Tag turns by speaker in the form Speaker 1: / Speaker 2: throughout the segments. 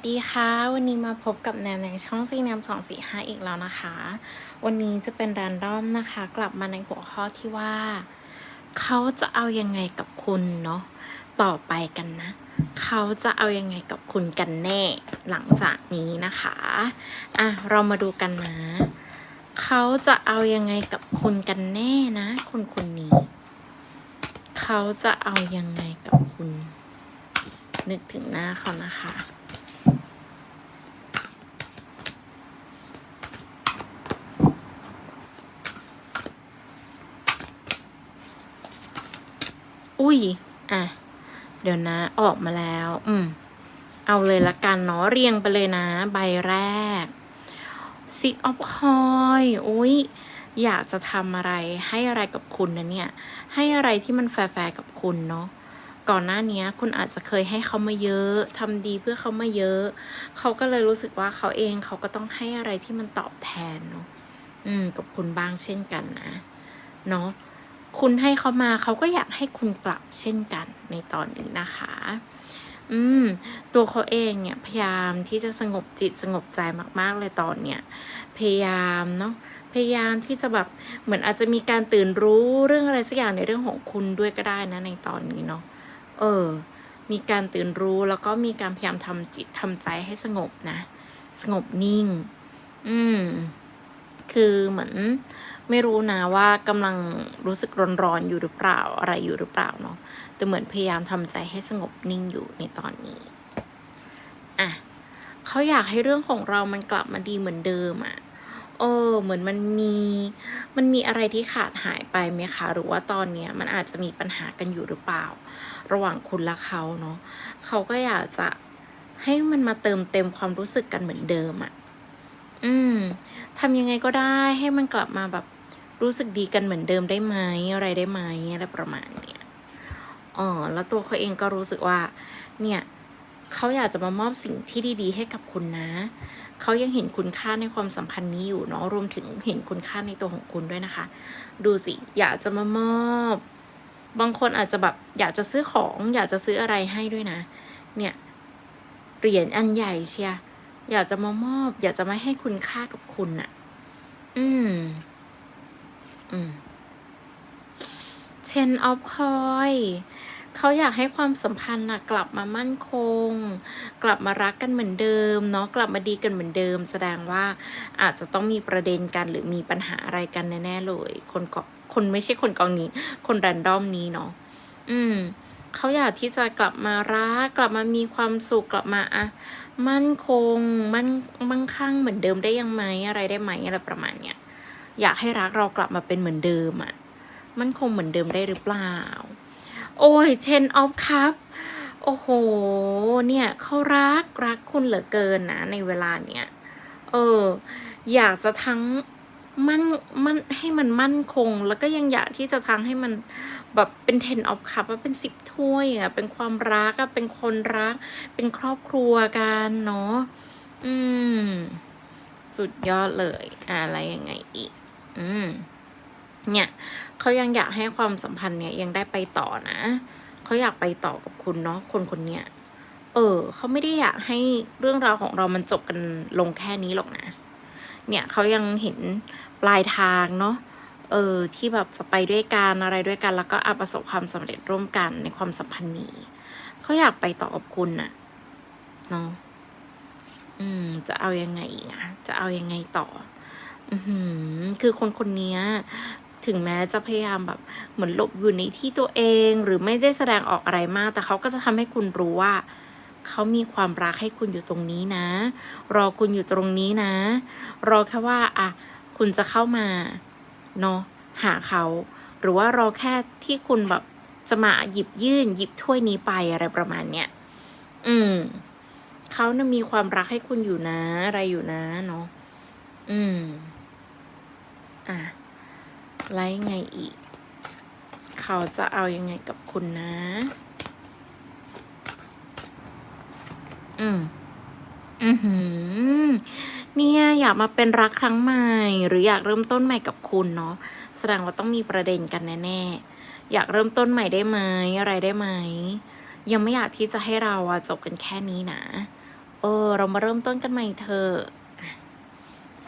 Speaker 1: สดีค่ะ วันนี้มาพบกับแนมในช่องซีแนมสองสี่ห้าอีกแล้วนะคะ วันนี้จะเป็นแรนดอมนะคะ กลับมาในหัวข้อที่ว่า เขาจะเอายังไงกับคุณเนาะต่อไปกันนะ เขาจะเอายังไงกับคุณกันแน่หลังจากนี้นะคะอะเรามาดูกันนะ เขาจะเอายังไงกับคุณกันแน่นะ คนคนนี้ เขาจะเอายังไงกับคุณนึกถึงหน้าเขานะคะ อุ้ย อะ เดี๋ยวนะ ออกมาแล้ว อืม เอาเลยละกันเนาะ เรียงไปเลยนะ ใบแรก Six of Coin อุ้ย อยากจะทำอะไร ให้อะไรกับคุณนะเนี่ย ให้อะไรที่มันแฟร์ๆกับคุณเนาะก่อนหน้านี้คุณอาจจะเคยให้เขามาเยอะทำดีเพื่อเขามาเยอะ เขาก็เลยรู้สึกว่าเขาเองเขาก็ต้องให้อะไรที่มันตอบแทนเนาะอืม กับคุณบ้างเช่นกันนะ เนาะ คุณให้เขามาเขาก็อยากให้คุณกลับเช่นกันในตอนนี้นะคะ อืม ตัวเขาเองเนี่ยพยายามที่จะสงบจิตสงบใจมากๆเลยตอนเนี้ยพยายามเนาะพยายามที่จะแบบเหมือนอาจจะมีการตื่นรู้เรื่องอะไรสักอย่างในเรื่องของคุณด้วยก็ได้นะในตอนนี้เนาะเออ มีการตื่นรู้แล้วก็มีการพยายามทำจิตทำใจให้สงบนะ สงบนิ่ง อืม คือเหมือน ไม่รู้นะว่ากำลังรู้สึกร้อนๆอยู่หรือเปล่าอะไรอยู่หรือเปล่าเนาะแต่เหมือนพยายามทำใจให้สงบนิ่งอยู่ในตอนนี้อะเขาอยากให้เรื่องของเรามันกลับมาดีเหมือนเดิมอะ่ะเออเหมือนมันมีมันมีอะไรที่ขาดหายไปไหมคะ หรือว่าตอนเนี้ยมันอาจจะมีปัญหากันอยู่หรือเปล่า ระหว่างคุณและเขาเนาะเขาก็อยากจะให้มันมาเติมเต็มความรู้สึกกันเหมือนเดิมอะ่ะ อืมทำยังไงก็ได้ให้มันกลับมาแบบ รู้สึกดีกันเหมือนเดิมได้ไหมอะไรได้ไหมอะไรประมาณเนี้ยอ๋อแล้วตัวเขาเองก็รู้สึกว่า เนี่ยเขาอยากจะมามอบสิ่งที่ดีๆ ให้กับคุณนะ เขายังเห็นคุณค่าในความสัมพันธ์นี้อยู่เนาะ รวมถึงเห็นคุณค่าในตัวของคุณด้วยนะคะ ดูสิ อยากจะมามอบ บางคนอาจจะแบบอยากจะซื้อของ อยากจะซื้ออะไรให้ด้วยนะ เนี่ยเหรียญอันใหญ่เชีย อยากจะมามอบ อยากจะมาให้คุณค่ากับคุณน่ะ อืม อืม Ten of Coin เขาอยากให้ความสัมพันธ์นะกลับมามั่นคง กลับมารักกันเหมือนเดิมเนาะกลับมาดีกันเหมือนเดิม แสดงว่าอาจจะต้องมีประเด็นกันหรือมีปัญหาอะไรกันแน่ๆเลย คนก็คนไม่ใช่คนกองนี้ คนแรนดอมนี้เนาะอืมเขาอยากที่จะกลับมารักกลับมามีความสุขกลับมาอะมั่นคงมั่นมั่งคั่งเหมือนเดิมได้ยังไหมอะไรได้ไหมอะไรประมาณเนี้ย อยากให้รักเรากลับมาเป็นเหมือนเดิมอะมั่นคงเหมือนเดิมได้หรือเปล่า โอ้ยเชนออฟครับ โอ้โห เนี่ยเขารักรักคุณเหลือเกินนะ ในเวลาเนี้ย เออ อยากจะทั้งมั่นมั่นให้มันมั่นคง แล้วก็ยังอยากที่จะทั้งให้มันแบบเป็นเทนออฟคัพเป็นสิบถ้วยอะ เป็นความรักอะเป็นคนรัก เป็นครอบครัวกันเนาะ อืม สุดยอดเลย อะไรยังไงอีก เนี่ยเขายังอยากให้ความสัมพันธ์เนี่ยยังได้ไปต่อนะเขาอยากไปต่อกับคุณเนาะคนคนเนี้ยเออเขาไม่ได้อยากให้เรื่องราวของเรามันจบกันลงแค่นี้หรอกนะ เนี่ยเขายังเห็นปลายทางเนาะเออที่แบบจะไปด้วยกันอะไรด้วยกัน แล้วก็อาประสบความสำเร็จร่วมกันในความสัมพันธ์นี้เขาอยากไปต่อกับคุณน่ะเนาะอืม จะเอายังไงอีกอะจะเอายังไงต่อ อือหือคือคนคนนี้ ถึงแม้จะพยายามแบบเหมือนหลบอยู่ในที่ตัวเอง หรือไม่ได้แสดงออกอะไรมาก แต่เขาก็จะทำให้คุณรู้ว่า เขามีความรักให้คุณอยู่ตรงนี้นะ รอคุณอยู่ตรงนี้นะ รอแค่ว่าอะคุณจะเข้ามาเนาะหาเขา หรือว่ารอแค่ที่คุณแบบจะมาหยิบยื่น หยิบถ้วยนี้ไปอะไรประมาณเนี้ยอืมเขานะ่ะมีความรักให้คุณอยู่นะ อะไรอยู่นะเนาะอืม อะ ไล่ไงอีก เขาจะเอายังไงกับคุณนะ อืม อือหือ เนี่ยอยากมาเป็นรักครั้งใหม่ หรืออยากเริ่มต้นใหม่กับคุณเนาะ แสดงว่าต้องมีประเด็นกันแน่ๆ อยากเริ่มต้นใหม่ได้ไหมอะไรได้ไหม ยังไม่อยากที่จะให้เราอะจบกันแค่นี้นะ เออ เรามาเริ่มต้นกันใหม่เถอะ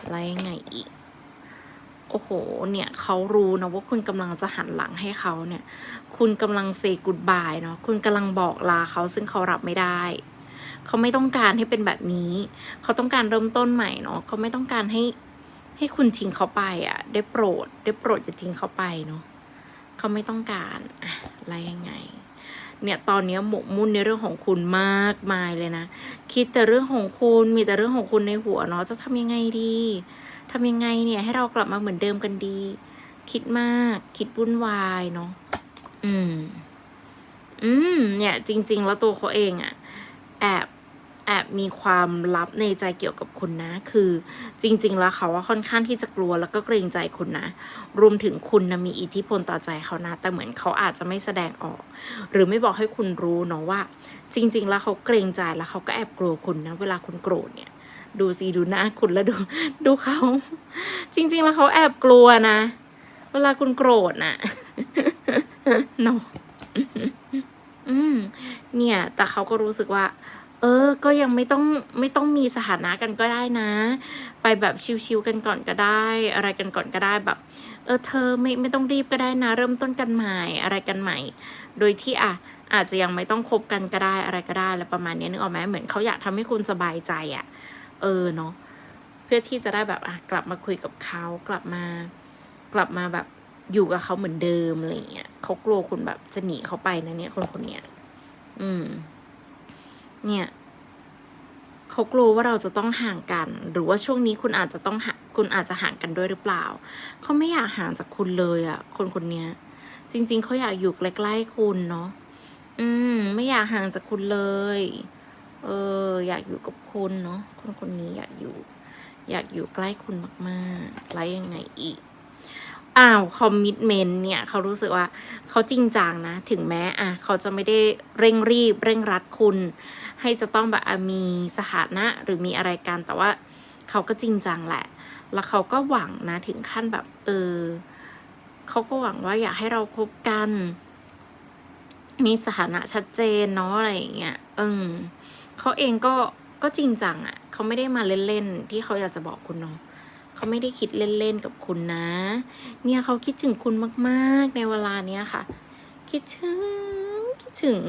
Speaker 1: อะไรยังไงอีก โอ้โห เนี่ยเขารู้นะว่าคุณกำลังจะหันหลังให้เขาเนี่ย คุณกำลังเซกุดบายเนาะ คุณกำลังบอกลาเขาซึ่งเขารับไม่ได้ เขาไม่ต้องการให้เป็นแบบนี้ เขาต้องการเริ่มต้นใหม่เนาะ เขาไม่ต้องการให้ให้คุณทิ้งเขาไปอะ่ะ ได้โปรด ได้โปรดอย่าทิ้งเขาไปเนาะ เขาไม่ต้องการอะอะไรยังไงเนี่ยตอนนี้หมกมุ่นในเรื่องของคุณมากมายเลยนะ คิดแต่เรื่องของคุณมีแต่เรื่องของคุณในหัวเนาะจะทำยังไงดี ทำยังไงเนี่ยให้เรากลับมาเหมือนเดิมกันดี คิดมากคิดวุ่นวายเนาะอืม อืม เนี่ย จริง ๆ แล้วตัวเขาเองอะแอบแอบมีความลับในใจเกี่ยวกับคุณนะ คือจริง ๆ แล้วเขาว่าค่อนข้างที่จะกลัวแล้วก็เกรงใจคุณนะ รวมถึงคุณนะมีอิทธิพลต่อใจเขานะ แต่เหมือนเขาอาจจะไม่แสดงออก หรือไม่บอกให้คุณรู้เนาะว่า จริง ๆ แล้วเขาเกรงใจแล้วเขาก็แอบกลัวคุณนะ เวลาคุณโกรธเนี่ย ดูสิดูหน้าคุณแล้วดู ดูเขา จริง ๆ แล้วเขาแอบกลัวนะ เวลาคุณโกรธน่ะเนาะอืม เนี่ย แต่เขาก็รู้สึกว่า เออ ก็ยังไม่ต้องไม่ต้องมีสถานะกันก็ได้นะ ไปแบบชิวๆกันก่อนก็ได้ อะไรกันก่อนก็ได้แบบ เออ เธอไม่ไม่ต้องรีบก็ได้นะ เริ่มต้นกันใหม่อะไรกันใหม่ โดยที่อะอาจจะยังไม่ต้องคบกันก็ได้อะไรก็ได้อะไรประมาณนี้นึกออกไหมเหมือนเขาอยากทำให้คุณสบายใจอะ เออเนาะเพื่อที่จะได้แบบอะกลับมาคุยกับเขากลับมา กลับมาแบบอยู่กับเขาเหมือนเดิมอะไรเงี้ยเขากลัวคุณแบบจะหนีเขาไปนะเนี่ยคนคนเนี้ยอืม เนี่ยเขากลัวว่าเราจะต้องห่างกัน หรือว่าช่วงนี้คุณอาจจะต้องคุณอาจจะห่างกันด้วยหรือเปล่าเขาไม่อยากห่างจากคุณเลยอะคนคนเนี้ยจริง ๆเขาอยากอยู่ใกล้ๆคุณเนาะอืม ไม่อยากห่างจากคุณเลย เออ อยากอยู่กับคุณเนาะคนคนนี้อยากอยู่ อยากอยู่ใกล้คุณมากๆแล้วยังไงอีกอ้าวคอมมิชเมนต์เนี่ยเขารู้สึกว่าเขาจริงจังนะ ถึงแม้อะเขาจะไม่ได้เร่งรีบ เร่งรัดคุณ ให้จะต้องแบบมีสถานะหรือมีอะไรกัน แต่ว่าเขาก็จริงจังแหละ แล้วเขาก็หวังนะถึงขั้นแบบ เออเขาก็หวังว่าอยากให้เราคบกัน มีสถานะชัดเจนเนาะอะไรอย่างเงี้ยเออ เขาเองก็ก็จริงจังอะ่ะเขาไม่ได้มาเล่นๆที่เขาอยากจะบอกคุณเนาะเขาไม่ได้คิดเล่นๆกับคุณนะ เนี่ยเขาคิดถึงคุณมากๆในเวลาเนี้ยค่ะ คิดถึงคิดถึง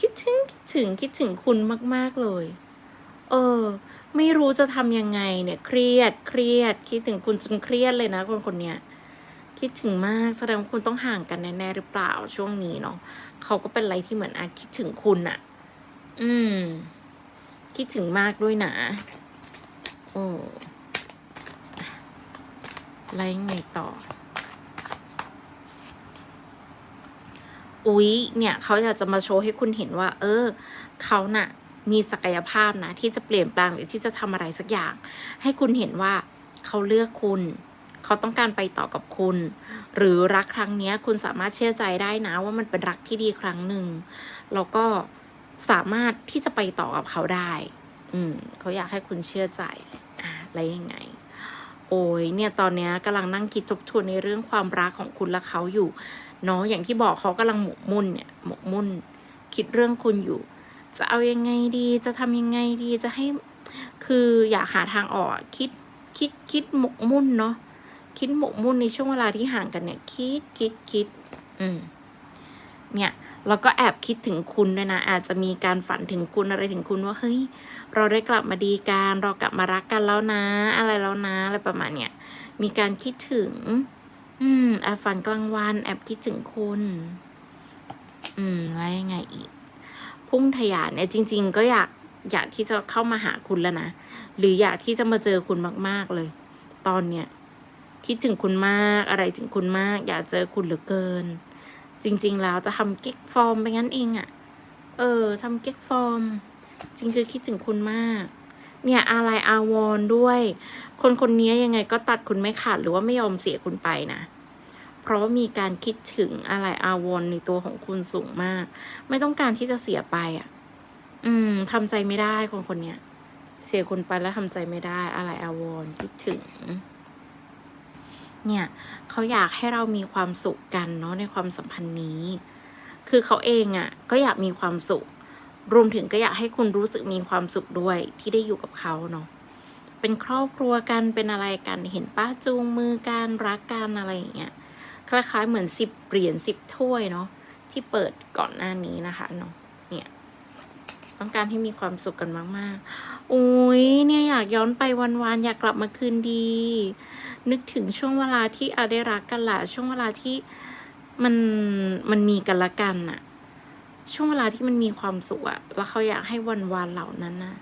Speaker 1: คิดถึงคิดถึงคิดถึงคุณมาก ๆเลย เออ ไม่รู้จะทำยังไงเนี่ย เครียดเครียด คิดถึงคุณจนเครียดเลยนะคนคนเนี้ยคิดถึงมากแสดงว่าคุณต้องห่างกันแน่ๆหรือเปล่าช่วงนี้เนาะเขาก็เป็นอะไรที่เหมือนอาคิดถึงคุณอะ อืม คิดถึงมากด้วยนะโอ้ไรยังไงต่อ อุ๊ย เนี่ย เขาอยากจะมาโชว์ให้คุณเห็นว่า เออ เขาน่ะ มีศักยภาพนะ ที่จะเปลี่ยนแปลงหรือที่จะทำอะไรสักอย่าง ให้คุณเห็นว่าเขาเลือกคุณ เขาต้องการไปต่อกับคุณ หรือรักครั้งนี้คุณสามารถเชื่อใจได้นะ ว่ามันเป็นรักที่ดีครั้งหนึ่ง แล้วก็ สามารถที่จะไปต่อกับเขาได้ อืมเขาอยากให้คุณเชื่อใจอ่าแล้วยังไง โอ้ยเนี่ยตอนนี้กำลังนั่งคิดทบทวนในเรื่องความรักของคุณและเขาอยู่เนาะอย่างที่บอกเขากำลังหมกมุ่นเนี่ยหมกมุ่น คิดเรื่องคุณอยู่ จะเอายังไงดี จะทำยังไงดีจะให้ คืออยากหาทางออกคิดคิดคิดหมกมุ่นเนาะคิดหมกมุ่นในช่วงเวลาที่ห่างกันเนี่ย คิดคิดคิด อืม เนี่ย แล้วก็แอบคิดถึงคุณด้วยนะ อาจจะมีการฝันถึงคุณอะไรถึงคุณว่าเฮ้ย เราได้กลับมาดีกันเรากลับมารักกันแล้วนะ อะไรแล้วนะอะไรประมาณเนี้ยมีการคิดถึง อืมแอบฝันกลางวัน แอบคิดถึงคุณ อืมแล้วยังไงอีก พุ่งทะยานเนี่ยจริง ๆ ก็อยากอยากที่จะเข้ามาหาคุณแล้วนะหรืออยากที่จะมาเจอคุณมาก ๆเลย ตอนเนี้ยคิดถึงคุณมากอะไรถึงคุณมาก อยากเจอคุณเหลือเกิน จริง ๆ แล้วจะทำกิ๊กฟอร์มไปงั้นเองอะ่ะ เออทำกิ๊กฟอร์ม จริงคือคิดถึงคุณมาก เนี่ยอะไรอาวรด้วย คนคนนี้ยังไงก็ตัดคุณไม่ขาดหรือว่าไม่ยอมเสียคุณไปนะเพราะว่ามีการคิดถึงอะไรอาวรในตัวของคุณสูงมาก ไม่ต้องการที่จะเสียไปอะ อืมทำใจไม่ได้คนคนเนี้ยเสียคุณไปแล้วทำใจไม่ได้อะไรอาวรคิดถึง เนี่ยเขาอยากให้เรามีความสุขกันเนาะในความสัมพันธ์นี้ คือเขาเองอะ่ะก็อยากมีความสุข รวมถึงก็อยากให้คุณรู้สึกมีความสุขด้วยที่ได้อยู่กับเขาเนาะเป็นครอบครัวกันเป็นอะไรกันเห็นป้าจูงมือกันรักกันอะไรอย่างเงี้ยคล้ายๆเหมือนสิบเหรียญสิบถ้วยเนาะที่เปิดก่อนหน้านี้นะคะเนาะเนี่ยต้องการให้มีความสุขกันมากๆ อุ้ยเนี่ยอยากย้อนไปวันๆอยากกลับมาคืนดี นึกถึงช่วงเวลาที่เอาได้รักกันละช่วงเวลาที่มันมันมีกันละกันอะช่วงเวลาที่มันมีความสุขอะแล้วเขาอยากให้วันวานเหล่านั้นนะ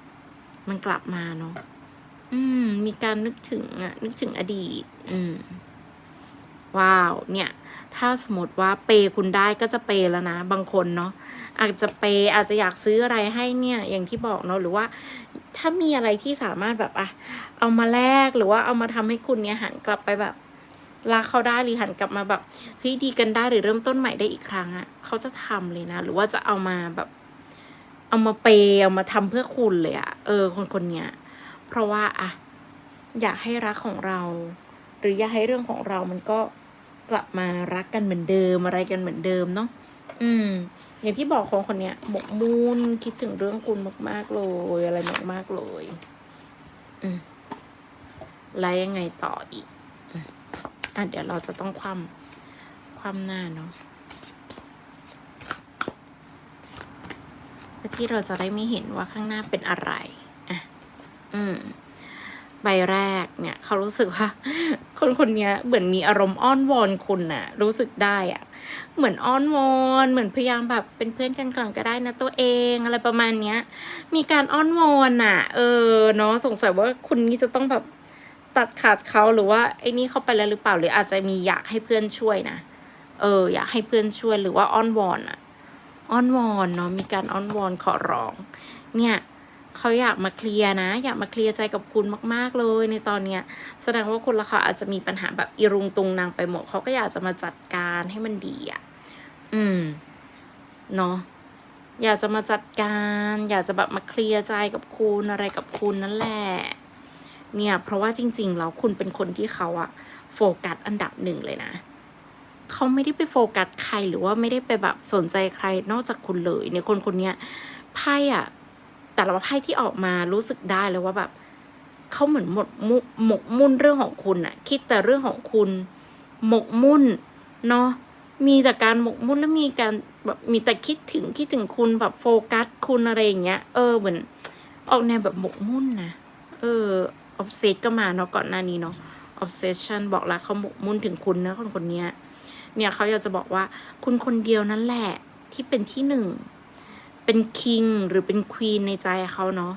Speaker 1: มันกลับมาเนาะอืม มีการนึกถึงอะนึกถึงอดีต อืม ว้าวเนี่ยถ้าสมมติว่าเปย์คุณได้ก็จะเปย์แล้วนะ บางคนเนาะอาจจะเปย์อาจจะอยากซื้ออะไรให้เนี่ยอย่างที่บอกเนาะหรือว่า ถ้ามีอะไรที่สามารถแบบอะเอามาแลกหรือว่าเอามาทำให้คุณเนี่ยหันกลับไปแบบรักเขาได้หรือหันกลับมาแบบเฮ้ยดีกันได้หรือเริ่มต้นใหม่ได้อีกครั้งอะเขาจะทำเลยนะ หรือว่าจะเอามาแบบ เอามาเปย์เอามาทำเพื่อคุณเลยอะเออ คนคนเนี้ยเพราะว่าอะอยากให้รักของเรา หรืออยากให้เรื่องของเรามันก็ กลับมารักกันเหมือนเดิมอะไรกันเหมือนเดิมเนาะอืม อย่างที่บอกของคนเนี้ยหมกมุ่นคิดถึงเรื่องคุณมาก ๆ เลยอะไรมากๆเลย อืมแล้วยังไงต่ออีกอะเดี๋ยวเราจะต้องคว่ำคว่ำหน้าเนาะเพื่อที่เราจะได้ไม่เห็นว่าข้างหน้าเป็นอะไร อะ อืม ใบแรกเนี่ยเขารู้สึกว่าคนคนนี้เหมือนมีอารมณ์อ้อนวอนคุณน่ะ รู้สึกได้อะเหมือนอ้อนวอนเหมือนพยายามแบบเป็นเพื่อนกันก่อนก็ได้นะตัวเองอะไรประมาณเนี้ย มีการอ้อนวอนน่ะ เออเนาะสงสัยว่าคุณนี่จะต้องแบบตัดขาดเขาหรือว่าไอ้นี่เขาไปแล้วหรือเปล่าหรืออาจจะมีอยากให้เพื่อนช่วยนะเออ อยากให้เพื่อนช่วยหรือว่าอ้อนวอนอะอ้อนวอนเนาะมีการอ้อนวอนขอร้อง เนี่ย เขาอยากมาเคลียร์นะ อยากมาเคลียร์ใจกับคุณมากๆเลยในตอนเนี้ยแสดงว่าคุณละเขาอาจจะมีปัญหาแบบอีรุงตุงนางไปหมดเขาก็อยากจะมาจัดการให้มันดีอะอืมเนาะอยากจะมาจัดการ อยากจะแบบมาเคลียร์ใจกับคุณอะไรกับคุณนั่นแหละเนี่ย เพราะว่าจริงๆแล้วคุณเป็นคนที่เขาอะโฟกัสอันดับหนึ่งเลยนะเขาไม่ได้ไปโฟกัสใครหรือว่าไม่ได้ไปแบบสนใจใครนอกจากคุณเลยเนี่ยคนคนเนี้ยไพ่อะ แต่ละไพ่ที่ออกมารู้สึกได้เลยว่าแบบเขาเหมือนหมดมุหมกมุ่นเรื่องของคุณอะคิดแต่เรื่องของคุณหมกมุ่นเนาะมีแต่การหมกมุ่นแล้วมีการแบบมีแต่คิดถึงคิดถึงคุณแบบโฟกัสคุณอะไรอย่างเงี้ย เออเหมือนออกแนวแบบหมกมุ่นนะเออ obsess ก็มาเนาะก่อนหน้านี้เนาะ obsession บอกแล้วเขาหมกมุ่นถึงคุณนะคนคนนี้เนี่ยเขาอยากจะบอกว่าคุณคนเดียวนั่นแหละที่เป็นที่หนึ่ง เป็นคิงหรือเป็นควีนในใจเขาเนาะ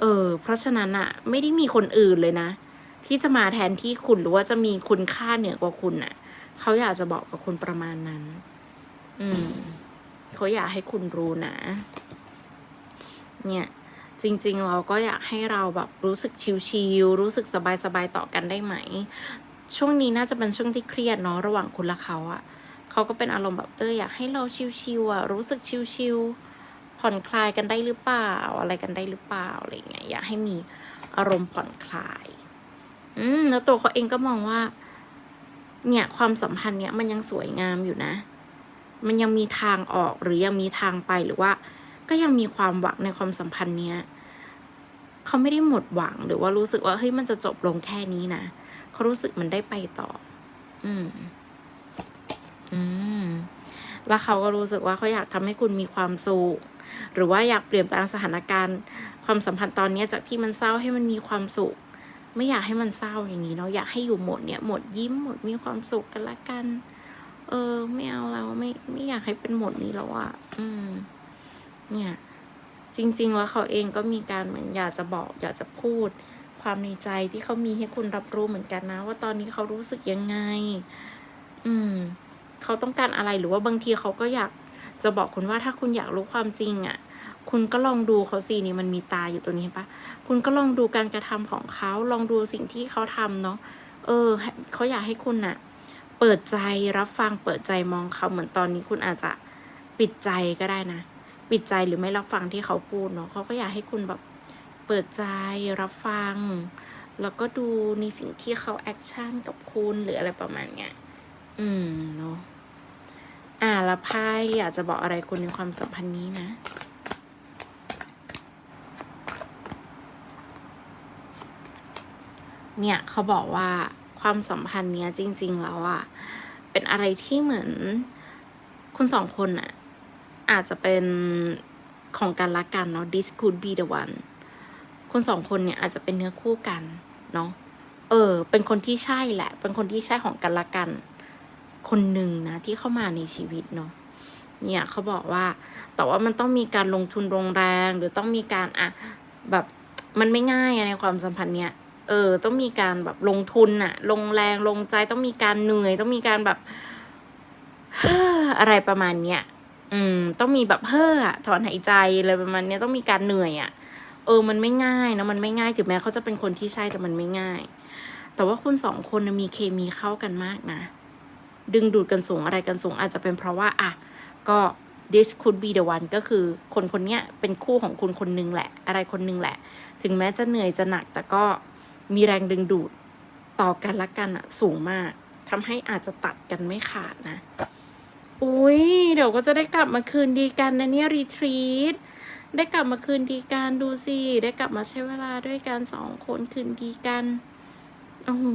Speaker 1: เออ เพราะฉะนั้นอะไม่ได้มีคนอื่นเลยนะ ที่จะมาแทนที่คุณหรือว่าจะมีคุณค่าเหนือกว่าคุณน่ะเขาอยากจะบอกกับคุณประมาณนั้น อืมเขาอยากให้คุณรู้นะ เนี่ยจริงๆ เราก็อยากให้เราแบบรู้สึกชิลๆรู้สึกสบายๆต่อกันได้ไหม ช่วงนี้น่าจะเป็นช่วงที่เครียดเนาะระหว่างคุณและเขาอะเขาก็เป็นอารมณ์แบบเอออยากให้เราชิวๆอะรู้สึกชิวๆ ผ่อนคลายกันได้หรือเปล่า อะไรกันได้หรือเปล่าอะไรเงี้ยอยากให้มีอารมณ์ผ่อนคลาย อืมแล้วตัวเขาเองก็มองว่า เนี่ยความสัมพันธ์เนี่ยมันยังสวยงามอยู่นะ มันยังมีทางออกหรือยังมีทางไปหรือว่า ก็ยังมีความหวังในความสัมพันธ์เนี้ยเขาไม่ได้หมดหวังหรือว่ารู้สึกว่าเฮ้ยมันจะจบลงแค่นี้นะเขารู้สึกมันได้ไปต่อ อืม อืม แล้วเขาก็รู้สึกว่าเขาอยากทำให้คุณมีความสุขหรือว่าอยากเปลี่ยนแปลงสถานการณ์ ความสัมพันธ์ตอนนี้จากที่มันเศร้าให้มันมีความสุข ไม่อยากให้มันเศร้าอย่างนี้เนาะอยากให้อยู่หมดเนี่ยหมดยิ้มหมดมีความสุขกันละกัน เออ ไม่เอาแล้วไม่ไม่อยากให้เป็นหมดนี้แล้วอะอืม เนี่ย จริง ๆ แล้วเขาเองก็มีการเหมือนอยากจะบอก อยากจะพูด ความในใจที่เขามีให้คุณรับรู้เหมือนกันนะ ว่าตอนนี้เขารู้สึกยังไง อืม เขาต้องการอะไรหรือว่าบางทีเขาก็อยากจะบอกคุณว่าถ้าคุณอยากรู้ความจริงอะ่ะ คุณก็ลองดูเขาสินี่มันมีตาอยู่ตัวนี้เห็นปะคุณก็ลองดูการกระทำของเขาลองดูสิ่งที่เขาทำเนาะเออเขาอยากให้คุณน่ะ เปิดใจรับฟังเปิดใจมองเขาเหมือนตอนนี้คุณอาจจะปิดใจก็ได้นะ ปิดใจหรือไม่รับฟังที่เขาพูดเนาะเขาก็อยากให้คุณแบบเปิดใจรับฟัง แล้วก็ดูในสิ่งที่เขาแอคชั่นกับคุณหรืออะไรประมาณเนี้ย อืมเนาะ อ่าละไพ่อยากจะบอกอะไรคุณในความสัมพันธ์นี้นะเนี่ยเขาบอกว่าความสัมพันธ์เนี้ยจริง ๆ แล้วอะเป็นอะไรที่เหมือนคุณสองคนอะอาจจะเป็นของกัรละกันเนาะ this could be the one คุณสองคนเนี่ยอาจจะเป็นเนื้อคู่กันเนาะเออ เป็นคนที่ใช่แหละ เป็นคนที่ใช่ของกันละกัน คนหนึ่งนะที่เข้ามาในชีวิตเนาะเนี่ยเขาบอกว่าแต่ว่ามันต้องมีการลงทุนลงแรง หรือต้องมีการอะแบบมันไม่ง่ายอะในความสัมพันธ์เนี่ยเออต้องมีการแบบลงทุนอะลงแรงลงใจต้องมีการเหนื่อย ต้องมีการแบบอะไรประมาณเนี้ยอืม ต้องมีแบบเฮ้อถอนหายใจอะไรประมาณเนี้ยต้องมีการเหนื่อยอะเออ มันไม่ง่ายนะมันไม่ง่ายถึงแม้เขาจะเป็นคนที่ใช่แต่มันไม่ง่าย แต่ว่าคุณสองคนมีเคมีเข้ากันมากนะ ดึงดูดกันสูงอะไรกันสูง อาจจะเป็นเพราะว่าอะก็ this could be the one ก็คือคนคนเนี้ยเป็นคู่ของคุณคนหนึงแหละ อะไรคนหนึงแหละ ถึงแม้จะเหนื่อยจะหนัก แต่ก็มีแรงดึงดูดต่อกันละกันอะสูงมากทำให้อาจจะตัดกันไม่ขาดนะอุ้ยเดี๋ยวก็จะได้กลับมาคืนดีกันนะเนี่ยรีทรีตได้กลับมาคืนดีกันดูสิได้กลับมาใช้เวลาด้วยกันสองคนคืนดีกันโอ้โห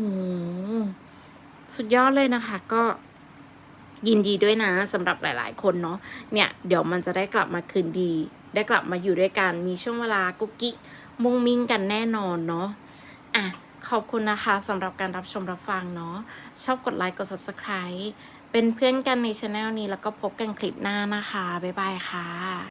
Speaker 1: สุดยอดเลยนะคะ ก็ยินดีด้วยนะสำหรับหลาย ๆ คนเนาะเนี่ย เดี๋ยวมันจะได้กลับมาคืนดี ได้กลับมาอยู่ด้วยกันมีช่วงเวลากุ๊กกิ๊กมุงมิงกันแน่นอนเนาะอะขอบคุณนะคะสำหรับการรับชมรับฟังเนาะชอบกดไลค์กด subscribe เป็นเพื่อนกันในช anel นี้แล้วก็พบกันคลิปหน้านะคะ บ๊ายบายค่ะ